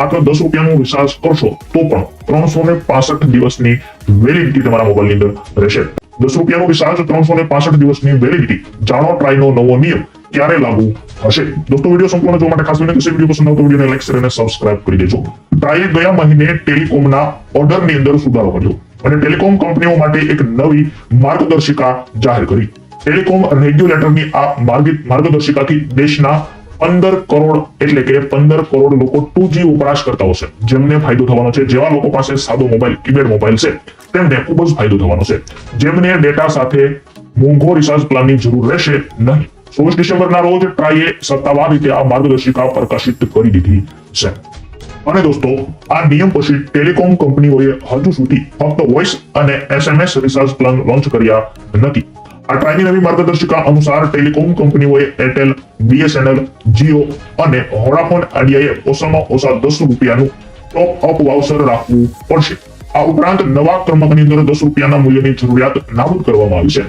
માત્ર દસ રૂપિયાનો રિચાર્જ કરશો તો પણ ત્રણસો ને પાસઠ દિવસની વેલિડિટી તમારા મોબાઈલની અંદર રહેશે. દસ રૂપિયાનું રિચાર્જ ત્રણસો ને પાસઠ દિવસની વેલિડિટી જાણો ટ્રાયનો નવો નિયમ ક્યારે લાગુ હશે દોસ્તો વીડિયો સંપૂર્ણ જોવા માટે ખાસ કરીને કશે વીડિયો પસંદ આવતો વિડીયોને લાઈક શેર અને સબસ્ક્રાઇબ કરી દેજો. ટ્રાયે ગયા મહિને ટેલિકોમના ઓર્ડરની અંદર સુધારો કર્યો અને ટેલિકોમ કંપનીઓ માટે એક નવી માર્ગદર્શિકા જાહેર કરી. ટેલિકોમ રેગ્યુલેટરની આ માર્ગી- માર્ગદર્શિકાથી દેશના પંદર કરોડ એટલે કે પંદર કરોડ લોકો ટુ જી વપરાશ કરતા હશે જેમને ફાયદો થવાનો છે. જેવા લોકો પાસે સાદો મોબાઈલ કીપેડ મોબાઈલ છે, તેમને ખૂબ જ ફાયદો થવાનો છે. જેમને ડેટા સાથે મોંઘો રિચાર્જ પ્લાનની જરૂર રહેશે નહીં. સોળ ડિસેમ્બરના રોજ ટ્રાઈએ સત્તાવાર રીતે આ માર્ગદર્શિકા પ્રકાશિત કરી દીધી છે. અને દોસ્તો, આ નિયમ પછી ટેલિકોમ કંપનીઓએ હજુ સુધી ફક્ત વોઇસ અને એસએમએસ રિચાર્જ પ્લાન લોન્ચ કર્યા નથી. આ ટ્રાયની નવી માર્ગદર્શિકા અનુસાર ટેલિકોમ કંપનીઓએ એરટેલ, બીએસએનએલ, જીઓ અને વોડાફોન આઈડિયાએ ઓછામાં ઓછા દસ રૂપિયાનું ટોપ અપ વાઉચર રાખવું પડશે. આ ઉપરાંત નવા ક્રમાંકની અંદર દસ રૂપિયાના મૂલ્યની જરૂરિયાત નાબૂદ કરવામાં આવી છે.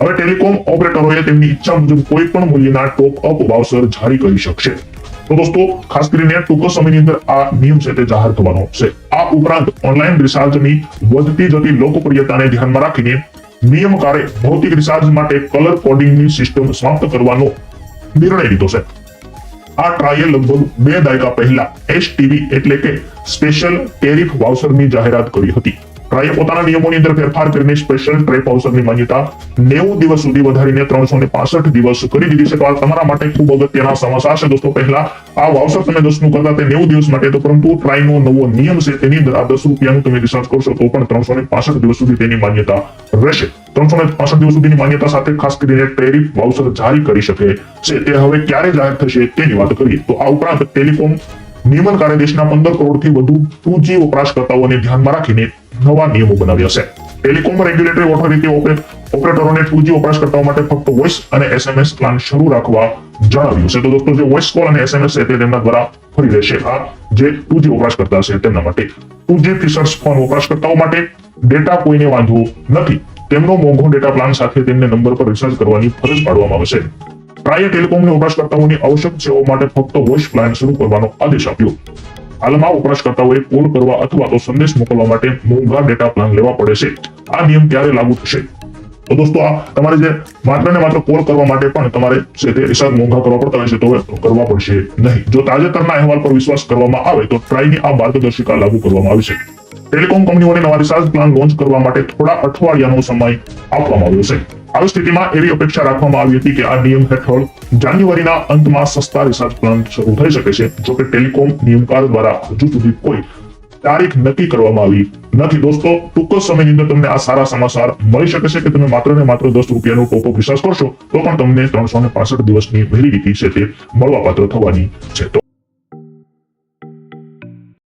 હવે ટેલિકોમ ઓપરેટરોએ તેમની ઈચ્છા મુજબ કોઈ પણ મૂલ્યના ટોપ અપ વાઉચર જારી કરી શકશે. તો દોસ્તો, ખાસ કરીને ટૂંક સમયની અંદર આ નિયમ છે તે જાહેર થવાનો છે. આ ઉપરાંત ઓનલાઈન રિચાર્જની વધતી જતી લોકપ્રિયતાને ધ્યાનમાં રાખીને નિયમકારે ભૌતિક રિચાર્જ માટે કલર કોડિંગની સિસ્ટમ સમાપ્ત કરવાનો નિર્ણય લીધો છે. આ ટ્રાયલ લગભગ બે દાયકા પહેલા એસટીવી એટલે કે સ્પેશિયલ ટેરિફ વાઉચરની જાહેરાત કરી હતી. ટ્રાયે પોતાના નિયમોની અંદર ફેરફાર કરીને સ્પેશિયલ ટ્રેપ વાઉચરની માન્યતા નેવું દિવસ સુધી વધારીને ત્રણસો ને પાસઠ દિવસ કરી દીધી છે. તો આ તમારા માટે ખૂબ અગત્યના સમાચાર છે દોસ્તો. પહેલા આ વાઉચર તમે દસનું કરતા તે નેવું દિવસ માટે તો પરંતુ ટ્રાયનો નવો નિયમ છે તેની અંદર આ દસ રૂપિયાનું તમે રિચાર્જ કરશો તો પણ ત્રણસો ને પાસઠ દિવસ સુધી તેની માન્યતા રહેશે. ત્રણસો ને પાસઠ દિવસ સુધીની માન્યતા સાથે ખાસ કરીને ટેરિફ વાઉચર જારી કરી શકે છે. તે હવે ક્યારે જાહેર થશે તેની વાત કરીએ. તો આ ઉપરાંત ટેલિકોમ નિયમનકારે દેશના પંદર કરોડથી વધુ ટુ જી વપરાશકર્તાઓને ધ્યાનમાં રાખીને નવા નિયમો બનાવ્યા છે. ટેલિકોમ રેગ્યુલેટરી ઓથોરિટી ઓપરેટરોને ટુ જી વપરાશકર્તાઓ માટે ફક્ત વોઇસ અને એસએમએસ પ્લાન શરૂ રાખવા જણાવ્યું છે. તો દોસ્તો, જે વોઇસ કોલ અને એસએમએસ છે તે તેમના દ્વારા ફરી રહેશે. આ જે ટુ જી વપરાશકર્તા છે તેમના માટે. ટુ જી ફીચર્સ ફોન વપરાશકર્તાઓ માટે ડેટા કોઈને વાંધવો નથી. તેમનો મોંઘો ડેટા પ્લાન સાથે તેમને નંબર પર રિચાર્જ કરવાની ફરજ પાડવામાં આવશે ટ્રાયે ટેલિકોમને વપરાશકર્તાઓની આવશ્યક સેવાઓ માટે ફક્ત વોઇસ પ્લાન શરૂ કરવાનો આદેશ આપ્યો. હાલમાં વપરાશકર્તાઓએ કોલ કરવા અથવા તો સંદેશ મોકલવા માટે મોંઘા ડેટા પ્લાન લેવા પડે છે. આ નિયમ ક્યારે લાગુ થશે? તો દોસ્તો, આ તમારે જે માત્ર ને માત્ર કોલ કરવા માટે પણ તમારે છે તે રિચાર્જ મોંઘા કરવા પડતા હોય છે, તો કરવા પડશે નહીં. જો તાજેતરના અહેવાલ પર વિશ્વાસ કરવામાં આવે, તો ટ્રાયની આ માર્ગદર્શિકા લાગુ કરવામાં આવી છે. ટેલિકોમ કંપનીઓને નવા રિચાર્જ પ્લાન લોન્ચ કરવા માટે થોડા અઠવાડિયાનો સમય આપવામાં આવ્યો છે. આવી સ્થિતિમાં એવી અપેક્ષા રાખવામાં આવી હતી કે આ નિયમ હેઠળ જાન્યુઆરીના અંતમાં સસ્તા રિચાર્જ પ્લાન શરૂ થઈ શકે છે. જો કે ટેલિકોમ નિયમકાર દ્વારા હજુ સુધી કોઈ તારીખ નક્કી કરવામાં આવી નથી. દોસ્તો, ટૂંક સમયની અંદર તમને આ સારા સમાચાર મળી શકે છે કે તમે માત્ર ને માત્ર દસ રૂપિયાનો ટોપો વિશ્વાસ કરશો, તો પણ તમને ત્રણસો ને પાસઠ દિવસની વેલિડિટી છે તે મળવાપાત્ર થવાની છે.